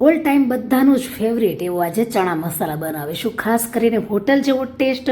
All time બધાનું જ favourite એવો આજે ચણા મસાલા બનાવીશું ખાસ કરીને હોટલ જેવો ટેસ્ટ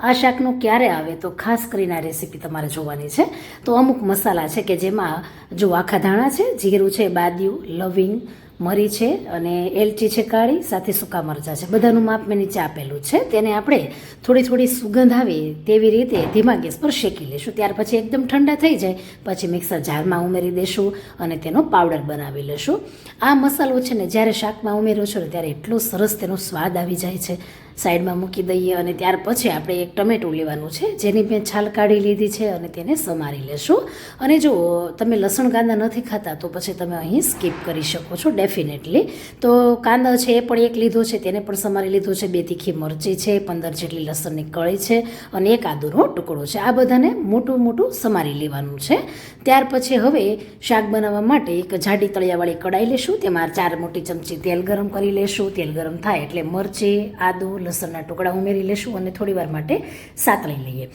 આ શાકનો ક્યારે આવે? તો ખાસ કરીને આ રેસીપી તમારે જોવાની છે. તો અમુક મસાલા છે કે જેમાં જો આખા ધાણા છે, જીરું છે, બાદિયું, લવિંગ મરી છે અને એલચી છે કાળી, સાથે સૂકા મરચાં છે. બધાનું માપ મેં નીચે આપેલું છે. તેને આપણે થોડી થોડી સુગંધ આવે તેવી રીતે ધીમા ગેસ પર શેકી લઈશું ત્યાર પછી એકદમ ઠંડા થઈ જાય, પછી મિક્સર જારમાં ઉમેરી દઈશું અને તેનો પાવડર બનાવી લઈશું આ મસાલો છે ને, જ્યારે શાકમાં ઉમેર્યો છો ને, ત્યારે એટલો સરસ તેનો સ્વાદ આવી જાય છે. સાઈડમાં મૂકી દઈએ અને ત્યાર પછી આપણે એક ટમેટું લેવાનું છે, જેની મેં છાલ કાઢી લીધી છે અને તેને સમારી લેશું. અને જો તમે લસણ કાંદા નથી ખાતા, તો પછી તમે અહીં સ્કીપ કરી શકો છો, ડેફિનેટલી. તો કાંદા છે એ પણ એક લીધો છે, તેને પણ સમારી લીધો છે, બે તીખી મરચી છે, પંદર જેટલી લસણની કળી છે અને એક આદુનો ટુકડો છે. આ બધાને મોટું મોટું સમારી લેવાનું છે. ત્યાર પછી હવે શાક બનાવવા માટે એક જાડી તળિયાવાળી કડાઈ લેશું, તેમાં ચાર મોટી ચમચી તેલ ગરમ કરી લેશું. તેલ ગરમ થાય એટલે મરચી, આદુ લસણના ટુકડા ઉમેરી લેશું અને થોડીવાર માટે સાતળી લઈએ.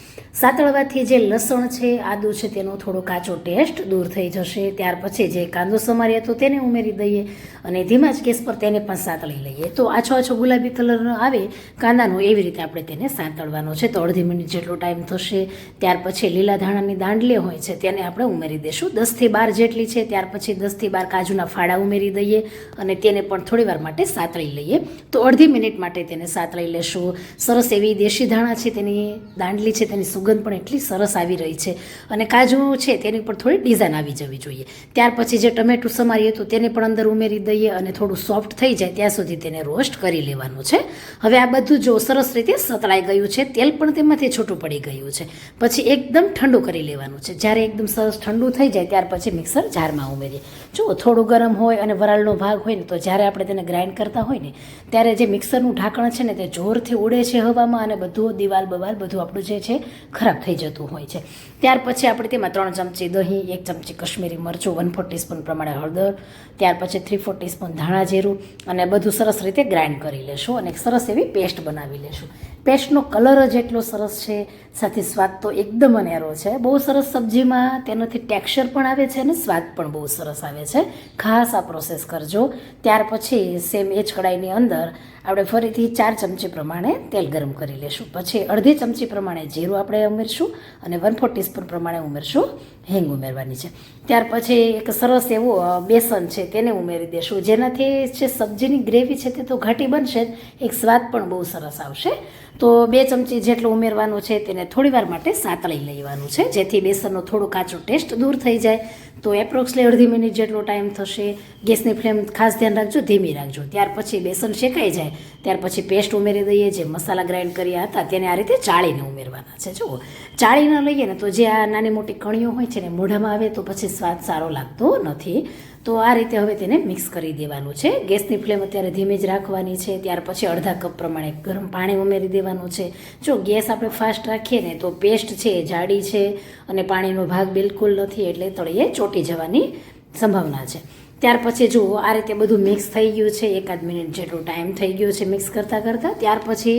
સાતળવાથી જે લસણ છે, આદુ છે, તેનો થોડો કાચો ટેસ્ટ દૂર થઈ જશે. ત્યાર પછી જે કાંદો સમારી હતો તેને ઉમેરી દઈએ અને ધીમા જ ગેસ પર તેને પણ સાતળી લઈએ. તો આછો આછો ગુલાબી કલરનો આવે, કાંદાનો એવી રીતે આપણે તેને સાતળવાનો છે. તો અડધી મિનિટ જેટલો ટાઈમ થશે. ત્યાર પછી લીલા ધાણાની દાંડલી હોય છે, તેને આપણે ઉમેરી દઈશું દસથી બાર જેટલી છે, ત્યાર પછી દસથી બાર કાજુના ફાડા ઉમેરી દઈએ અને તેને પણ થોડી વાર માટે સાતળી લઈએ. તો અડધી મિનિટ માટે તેને સાતળી લેશું. સરસ એવી દેશી ધાણા છે, તેની દાંડલી છે, તેની સુગંધ પણ એટલી સરસ આવી રહી છે. અને કાજુ છે, તેની પર થોડી ડિઝાઇન આવી જવી જોઈએ. ત્યાર પછી જે ટમેટું સમારીએ તો તેને પણ અંદર ઉમેરી દઈએ અને થોડું સોફ્ટ થઈ જાય, ત્યાં સુધી તેને રોસ્ટ કરી લેવાનું છે. હવે આ બધું જો સરસ રીતે સતળાઈ ગયું છે, તેલ પણ તેમાંથી છૂટું પડી ગયું છે. પછી એકદમ ઠંડુ કરી લેવાનું છે. જ્યારે એકદમ સરસ ઠંડુ થઈ જાય, ત્યાર પછી મિક્સર જારમાં ઉમેરીએ. જો થોડું ગરમ હોય અને વરાળનો ભાગ હોય ને, તો જ્યારે આપણે તેને ગ્રાઇન્ડ કરતા હોય ને, ત્યારે જે મિક્સરનું ઢાંકણ છે ને, તે જોરથી ઉડે છે હવામાં અને બધું દિવાલ બવાલ બધું આપણું જે છે ખરાબ થઈ જતું હોય છે. ત્યાર પછી આપણે તેમાં ત્રણ ચમચી દહીં, એક ચમચી કશ્મીરી મરચું વન ફોર ટીસ્પૂન પ્રમાણે હળદર, ત્યાર પછી થ્રી ફોર ટીસ્પૂન ધાણા જીરું અને બધું સરસ રીતે ગ્રાઇન્ડ કરી લેશું અને એક સરસ એવી પેસ્ટ બનાવી લેશું. પેસ્ટનો કલર જ એટલો સરસ છે, સાથે સ્વાદ તો એકદમ અનેરો છે. બહુ સરસ સબ્જીમાં તેનાથી ટેક્સચર પણ આવે છે અને સ્વાદ પણ બહુ સરસ આવે છે. ખાસ આ પ્રોસેસ કરજો. ત્યાર પછી સેમ એ જ કડાઈની અંદર આપણે ફરીથી ચાર ચમચી પ્રમાણે તેલ ગરમ કરી લેશું. પછી અડધી ચમચી પ્રમાણે જીરું આપણે ઉમેરશું અને વન ફોર ટીસ્પૂન પ્રમાણે ઉમેરશું હિંગ ઉમેરવાની છે. ત્યાર પછી એક સરસ એવું બેસન છે તેને ઉમેરી દેશું. જેનાથી જે સબ્જીની ગ્રેવી છે તે તો ઘાટી બનશે એક સ્વાદ પણ બહુ સરસ આવશે. તો બે ચમચી જેટલું ઉમેરવાનું છે તેને થોડી વાર માટે સાતળી લેવાનું છે, જેથી બેસનનો થોડો કાચો ટેસ્ટ દૂર થઈ જાય. તો એપ્રોક્સલી અડધી મિનિટ જેટલો ટાઈમ થશે ગેસની ફ્લેમ ખાસ ધ્યાન રાખજો, ધીમી રાખજો. ત્યાર પછી બેસન શેકાઈ જાય, ત્યાર પછી પેસ્ટ ઉમેરી દઈએ, જે મસાલા ગ્રાઇન્ડ કર્યા હતા તેને આ રીતે ચાળીને ઉમેરવાના છે. જુઓ, ચાળીને લઈએ ને તો જે આ નાની મોટી કણીઓ હોય છે ને મોઢામાં આવે તો પછી સ્વાદ સારો લાગતો નથી. તો આ રીતે હવે તેને મિક્સ કરી દેવાનું છે. ગેસની ફ્લેમ અત્યારે ધીમે જ રાખવાની છે. ત્યાર પછી અડધા કપ પ્રમાણે ગરમ પાણી ઉમેરી દેવાનું છે. જો ગેસ આપણે ફાસ્ટ રાખીએ ને તો પેસ્ટ છે, જાડી છે અને પાણીનો ભાગ બિલકુલ નથી એટલે તળિયે ચોંટી જવાની સંભાવના છે. ત્યાર પછી જુઓ આ રીતે બધું મિક્સ થઈ ગયું છે એકાદ મિનિટ જેટલો ટાઈમ થઈ ગયો છે મિક્સ કરતાં કરતાં, ત્યાર પછી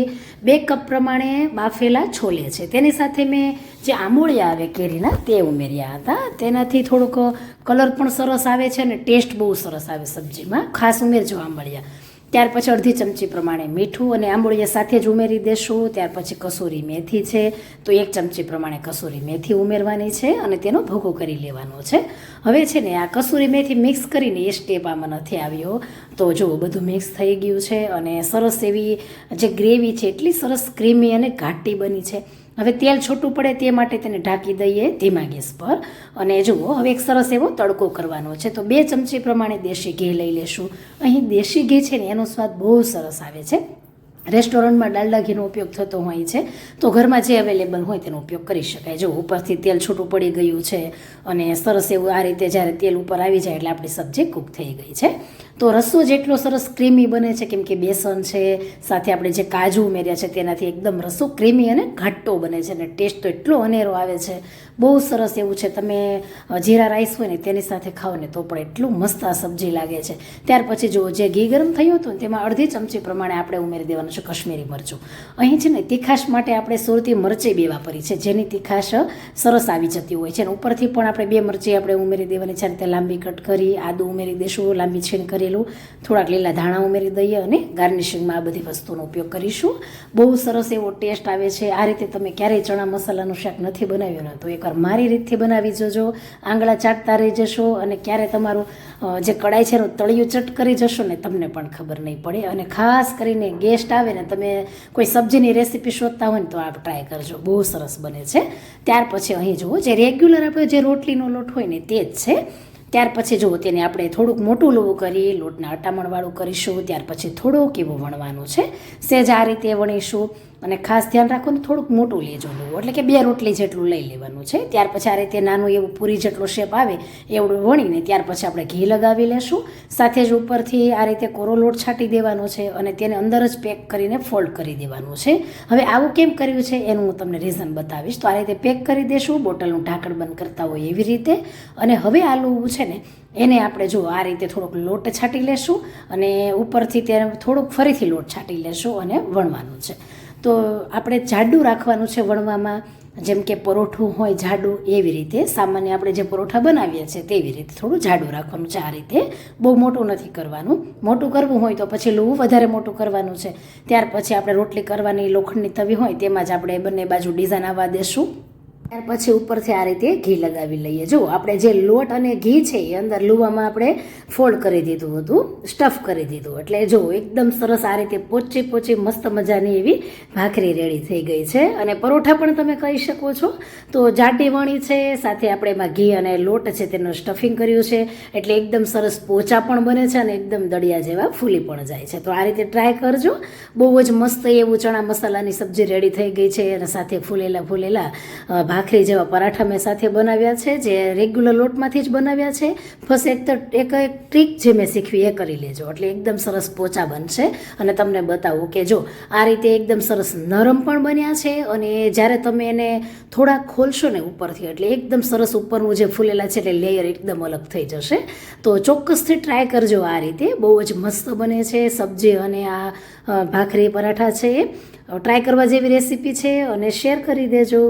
બે કપ પ્રમાણે બાફેલા છોલે છે. તેની સાથે મેં જે આંબોળિયા આવે કેરીના તે ઉમેર્યા હતા. તેનાથી થોડુંક કલર પણ સરસ આવે છે અને ટેસ્ટ બહુ સરસ આવે સબ્જીમાં. ખાસ ઉમેરજો આંબળિયા ત્યાર પછી અડધી ચમચી પ્રમાણે મીઠું અને આંબોળીયા સાથે જ ઉમેરી દેશું. ત્યાર પછી કસૂરી મેથી છે. તો એક ચમચી પ્રમાણે કસૂરી મેથી ઉમેરવાની છે અને તેનો ભોગો કરી લેવાનો છે. હવે છે ને, આ કસૂરી મેથી મિક્સ કરીને એ સ્ટેપ આમાં નથી આવ્યો. તો જો બધું મિક્સ થઈ ગયું છે અને સરસ એવી જે ગ્રેવી છે, એટલી સરસ ક્રીમી અને ઘાટી બની છે. હવે તેલ છૂટું પડે તે માટે તેને ઢાંકી દઈએ ધીમા ગેસ પર. અને જુઓ, હવે એક સરસ એવો તડકો કરવાનો છે. તો બે ચમચી પ્રમાણે દેશી ઘી લઈ લેશું. અહીં દેશી ઘી છે ને, એનો સ્વાદ બહુ સરસ આવે છે. રેસ્ટોરન્ટમાં ડાલડા ઘીનો ઉપયોગ થતો હોય છે. તો ઘરમાં જે અવેલેબલ હોય તેનો ઉપયોગ કરી શકાય. જો ઉપરથી તેલ છૂટું પડી ગયું છે. અને સરસ એવું આ રીતે જ્યારે તેલ ઉપર આવી જાય એટલે આપણી સબ્જી કૂક થઈ ગઈ છે. તો રસો જેટલો સરસ ક્રીમી બને છે, કેમ કે બેસન છે, સાથે આપણે જે કાજુ ઉમેર્યા છે, તેનાથી એકદમ રસો ક્રીમી અને ઘાટો બને છે અને ટેસ્ટ તો એટલો અનેરો આવે છે. બહુ સરસ એવું છે, તમે જીરા રાઈસ હોય ને તેની સાથે ખાઓ ને તો પણ એટલું મસ્ત આ સબ્જી લાગે છે. ત્યાર પછી જો જે ઘી ગરમ થયું હતું તેમાં અડધી ચમચી પ્રમાણે આપણે ઉમેરી દેવાનું છે કશ્મીરી મરચું. અહીં છે ને તીખાશ માટે આપણે સુરતી મરચી બે વાપરી છે, જેની તીખાશ સરસ આવી જતી હોય છે. અને ઉપરથી પણ આપણે બે મરચી આપણે ઉમેરી દેવાની છે તે લાંબી કટ કરી, આદુ ઉમેરી દઈશું લાંબી છીણ કરી વાટેલું થોડાક લીલા ધાણા ઉમેરી દઈએ અને ગાર્નિશિંગમાં આ બધી વસ્તુનો ઉપયોગ કરીશું. બહુ સરસ એવો ટેસ્ટ આવે છે. આ રીતે તમે ક્યારેય ચણા મસાલાનું શાક નથી બનાવ્યું ને તો એકવાર મારી રીતથી બનાવી જજો. આંગળા ચાટતા રહી જશો અને ક્યારે તમારું જે કડાઈ છે એનું તળિયું ચટ કરી જશો ને તમને પણ ખબર નહીં પડે. અને ખાસ કરીને ગેસ્ટ આવે ને તમે કોઈ સબ્જીની રેસીપી શોધતા હોય ને તો આ ટ્રાય કરજો. બહુ સરસ બને છે. ત્યાર પછી અહીં જુઓ, જે રેગ્યુલર આપણે જે રોટલીનો લોટ હોય ને તે જ છે. ત્યાર પછી જુઓ તેને આપણે થોડુંક મોટું લોવું કરી, લોટના અટામણવાળું કરીશું, ત્યાર પછી થોડુંક એવું વણવાનું છે. સેજ આ રીતે વણીશું. અને ખાસ ધ્યાન રાખો થોડુંક મોટું લેજો લોવું એટલે કે બે રોટલી જેટલું લઈ લેવાનું છે. ત્યાર પછી આ રીતે નાનું એવું પૂરી જેટલો શેપ આવે, એવડું વણીને ત્યાર પછી આપણે ઘી લગાવી લેશું. સાથે જ ઉપરથી આ રીતે કોરો લોટ છાંટી દેવાનો છે અને તેને અંદર જ પેક કરીને ફોલ્ડ કરી દેવાનું છે. હવે આવું કેમ કર્યું છે એનું હું તમને રીઝન બતાવીશ. તો આ રીતે પેક કરી દેશું, બોટલનું ઢાંકણ બંધ કરતા હોય એવી રીતે. અને હવે આ છે ને, એને આપણે જો આ રીતે થોડોક લોટ છાંટી લેશું અને ઉપરથી તેને થોડુંક ફરીથી લોટ છાંટી લેશું અને વણવાનું છે. તો આપણે જાડું રાખવાનું છે વણવામાં, જેમ કે પરોઠું હોય જાડું, એવી રીતે. સામાન્ય આપણે જે પરોઠા બનાવીએ છીએ તેવી રીતે થોડું જાડું રાખવાનું છે. આ રીતે બહુ મોટું નથી કરવાનું. મોટું કરવું હોય તો પછી લોવું વધારે મોટું કરવાનું છે. ત્યાર પછી આપણે રોટલી કરવાની, લોખંડની તવી હોય તેમાં જ આપણે બંને બાજુ ડિઝાઇન આવવા દેશું. ત્યાર પછી ઉપરથી આ રીતે ઘી લગાવી લઈએ. જો આપણે જે લોટ અને ઘી છે એ અંદર લુવામાં આપણે ફોલ્ડ કરી દીધું હતું સ્ટફ કરી દીધું. એટલે જો એકદમ સરસ આ રીતે પોચી પોચી મસ્ત મજાની એવી ભાખરી રેડી થઈ ગઈ છે. અને પરોઠા પણ તમે કહી શકો છો. તો જાડી વણી છે, સાથે આપણે એમાં ઘી અને લોટ છે તેનું સ્ટફિંગ કર્યું છે. એટલે એકદમ સરસ પોચા પણ બને છે અને એકદમ દળિયા જેવા ફૂલી પણ જાય છે. તો આ રીતે ટ્રાય કરજો. બહુ જ મસ્ત એવું ચણા મસાલાની સબ્જી રેડી થઈ ગઈ છે અને સાથે ફૂલેલા ફૂલેલા ભાખરી જેવા પરાઠા મેં સાથે બનાવ્યા છે, જે રેગ્યુલર લોટમાંથી જ બનાવ્યા છે. બસ એક તો, એક એક ટ્રીક જે મેં શીખવી એ કરી લેજો. એટલે એકદમ સરસ પોચા બનશે. અને તમને બતાવું કે જો, આ રીતે એકદમ સરસ નરમ પણ બન્યા છે અને જ્યારે તમે એને થોડા ખોલશો ને ઉપરથી, એટલે એકદમ સરસ ઉપરનું જે ફૂલેલા છે, એટલે લેયર એકદમ અલગ થઈ જશે. તો ચોક્કસથી ટ્રાય કરજો આ રીતે. બહુ જ મસ્ત બને છે સબ્જી અને આ ભાખરી પરાઠા છે ટ્રાય કરવા જેવી રેસીપી છે અને શેર કરી દેજો.